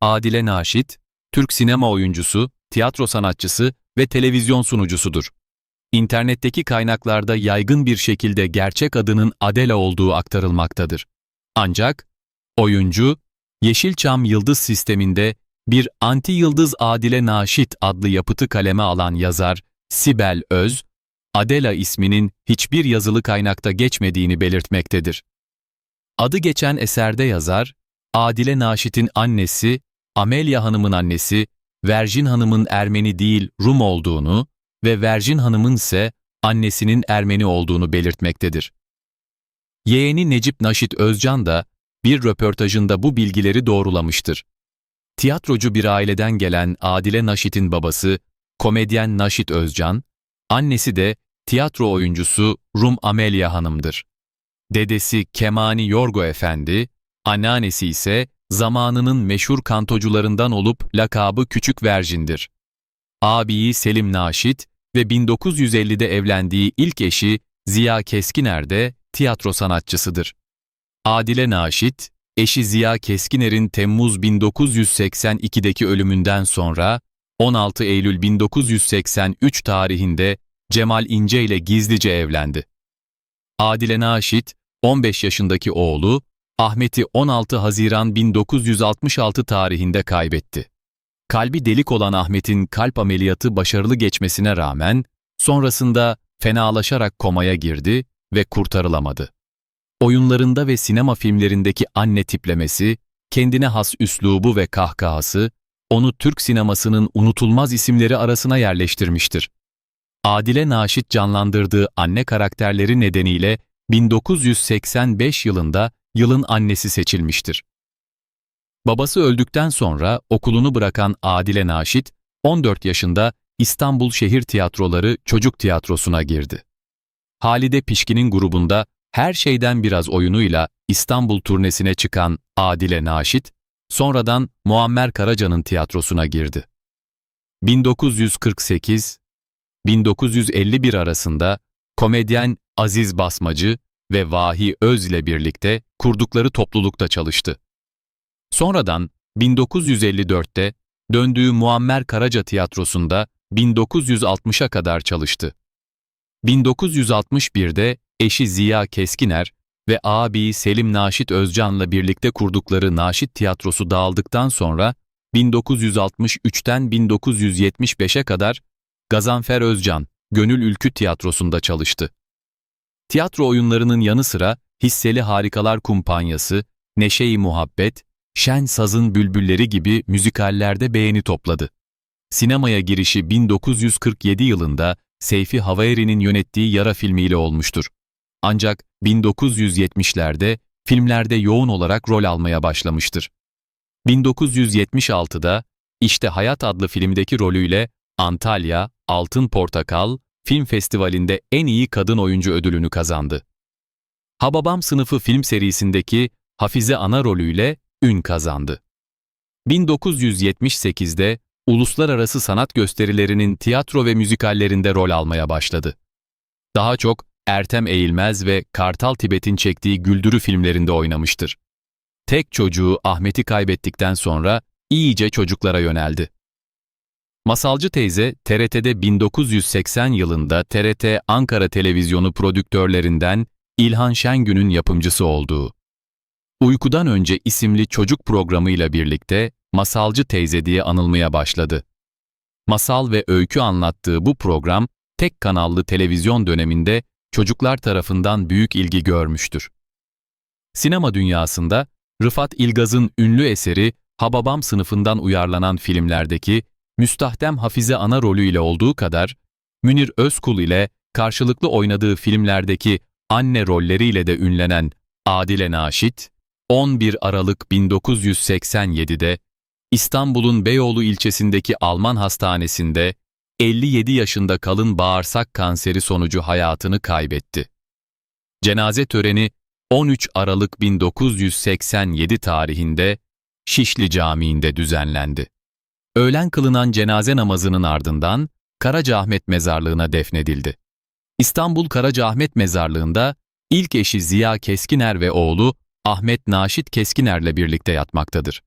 Adile Naşit, Türk sinema oyuncusu, tiyatro sanatçısı ve televizyon sunucusudur. İnternetteki kaynaklarda yaygın bir şekilde gerçek adının Adela olduğu aktarılmaktadır. Ancak oyuncu, Yeşilçam Yıldız Sistemi'nde bir anti-yıldız Adile Naşit adlı yapıtı kaleme alan yazar Sibel Öz, Adela isminin hiçbir yazılı kaynakta geçmediğini belirtmektedir. Adı geçen eserde yazar, Adile Naşit'in annesi, Amelia Hanım'ın annesi, Verjin Hanım'ın Ermeni değil Rum olduğunu ve Verjin Hanım'ın ise annesinin Ermeni olduğunu belirtmektedir. Yeğeni Necip Naşit Özcan da bir röportajında bu bilgileri doğrulamıştır. Tiyatrocu bir aileden gelen Adile Naşit'in babası, komedyen Naşit Özcan, annesi de tiyatro oyuncusu Rum Amelia Hanım'dır. Dedesi Kemani Yorgo Efendi, anneannesi ise zamanının meşhur kantocularından olup lakabı Küçük Verjin'dir. Abiyi Selim Naşit ve 1950'de evlendiği ilk eşi Ziya Keskiner de tiyatro sanatçısıdır. Adile Naşit, eşi Ziya Keskiner'in Temmuz 1982'deki ölümünden sonra 16 Eylül 1983 tarihinde Cemal İnce ile gizlice evlendi. Adile Naşit, 15 yaşındaki oğlu Ahmet'i 16 Haziran 1966 tarihinde kaybetti. Kalbi delik olan Ahmet'in kalp ameliyatı başarılı geçmesine rağmen sonrasında fenalaşarak komaya girdi ve kurtarılamadı. Oyunlarında ve sinema filmlerindeki anne tiplemesi, kendine has üslubu ve kahkahası, onu Türk sinemasının unutulmaz isimleri arasına yerleştirmiştir. Adile Naşit canlandırdığı anne karakterleri nedeniyle 1985 yılında yılın annesi seçilmiştir. Babası öldükten sonra okulunu bırakan Adile Naşit, 14 yaşında İstanbul Şehir Tiyatroları Çocuk Tiyatrosu'na girdi. Halide Pişkin'in grubunda her şeyden biraz oyunuyla İstanbul turnesine çıkan Adile Naşit, sonradan Muammer Karaca'nın tiyatrosuna girdi. 1948-1951 arasında komedyen Aziz Basmacı ve Vahi Öz ile birlikte kurdukları toplulukta çalıştı. Sonradan 1954'te döndüğü Muammer Karaca Tiyatrosu'nda 1960'a kadar çalıştı. 1961'de eşi Ziya Keskiner ve abi Selim Naşit Özcan'la birlikte kurdukları Naşit Tiyatrosu dağıldıktan sonra 1963'ten 1975'e kadar Gazanfer Özcan, Gönül Ülkü Tiyatrosu'nda çalıştı. Tiyatro oyunlarının yanı sıra Hisseli Harikalar Kumpanyası, Neşe-i Muhabbet, Şen Sazın Bülbülleri gibi müzikallerde beğeni topladı. Sinemaya girişi 1947 yılında Seyfi Havayeri'nin yönettiği Yara filmiyle olmuştur. Ancak 1970'lerde filmlerde yoğun olarak rol almaya başlamıştır. 1976'da İşte Hayat adlı filmdeki rolüyle Antalya, Altın Portakal Film Festivali'nde en iyi kadın oyuncu ödülünü kazandı. Hababam sınıfı film serisindeki Hafize ana rolüyle ün kazandı. 1978'de uluslararası sanat gösterilerinin tiyatro ve müzikallerinde rol almaya başladı. Daha çok Ertem Eğilmez ve Kartal Tibet'in çektiği güldürü filmlerinde oynamıştır. Tek çocuğu Ahmet'i kaybettikten sonra iyice çocuklara yöneldi. Masalcı teyze, TRT'de 1980 yılında TRT Ankara Televizyonu prodüktörlerinden İlhan Şengün'ün yapımcısı olduğu. Uykudan Önce isimli çocuk programıyla birlikte Masalcı teyze diye anılmaya başladı. Masal ve öykü anlattığı bu program, tek kanallı televizyon döneminde çocuklar tarafından büyük ilgi görmüştür. Sinema dünyasında Rıfat İlgaz'ın ünlü eseri Hababam sınıfından uyarlanan filmlerdeki Müstahdem Hafize ana rolüyle olduğu kadar, Münir Özkul ile karşılıklı oynadığı filmlerdeki anne rolleriyle de ünlenen Adile Naşit, 11 Aralık 1987'de İstanbul'un Beyoğlu ilçesindeki Alman hastanesinde 57 yaşında kalın bağırsak kanseri sonucu hayatını kaybetti. Cenaze töreni 13 Aralık 1987 tarihinde Şişli Camii'nde düzenlendi. Öğlen kılınan cenaze namazının ardından Karacaahmet Mezarlığı'na defnedildi. İstanbul Karacaahmet Mezarlığı'nda ilk eşi Ziya Keskiner ve oğlu Ahmet Naşit Keskiner'le birlikte yatmaktadır.